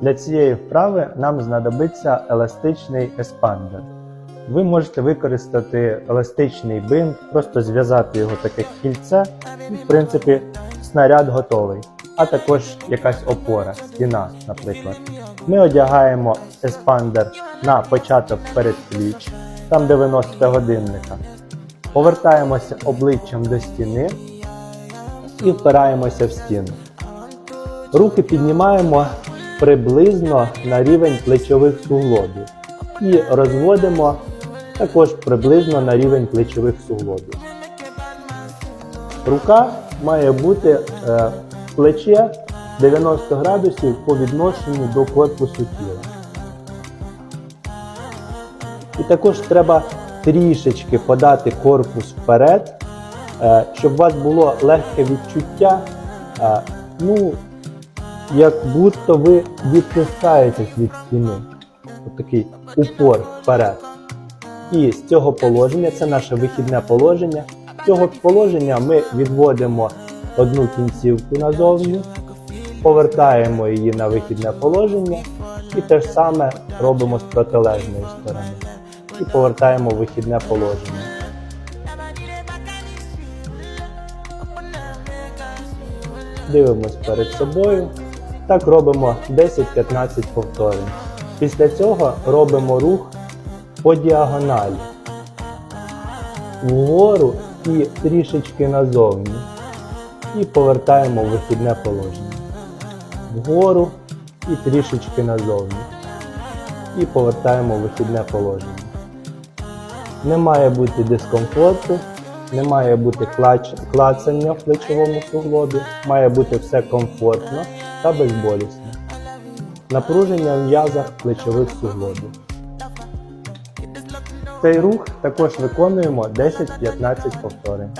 Для цієї вправи нам знадобиться еластичний еспандер. Ви можете використати еластичний бинт, просто зв'язати його таке кільце, і, в принципі, снаряд готовий, а також якась опора, стіна, наприклад. Ми одягаємо еспандер на початок передпліч, там де ви носите годинника. Повертаємося обличчям до стіни і впираємося в стіну. Руки піднімаємо приблизно на рівень плечових суглобів і розводимо також приблизно на рівень плечових суглобів. Рука має бути е, плече 90 градусів по відношенню до корпусу тіла. І також треба трішечки подати корпус вперед, е, щоб у вас було легке відчуття, е, ну, як будто ви відтискаєтесь від стіни. От такий упор вперед. І з цього положення, це наше вихідне положення. З цього положення ми відводимо одну кінцівку назовні, повертаємо її на вихідне положення і те ж саме робимо з протилежної сторони. І повертаємо вихідне положення. Дивимось перед собою. Так робимо 10-15 повторень. Після цього робимо рух по діагоналі. Вгору і трішечки назовні. І повертаємо вихідне положення. Вгору і трішечки назовні. І повертаємо вихідне положення. Не має бути дискомфорту, не має бути клач... клацання в плечовому суглобі, має бути все комфортно та безболісно. Напруження в м'язах плечових суглобів. Цей рух також виконуємо 10-15 повторень.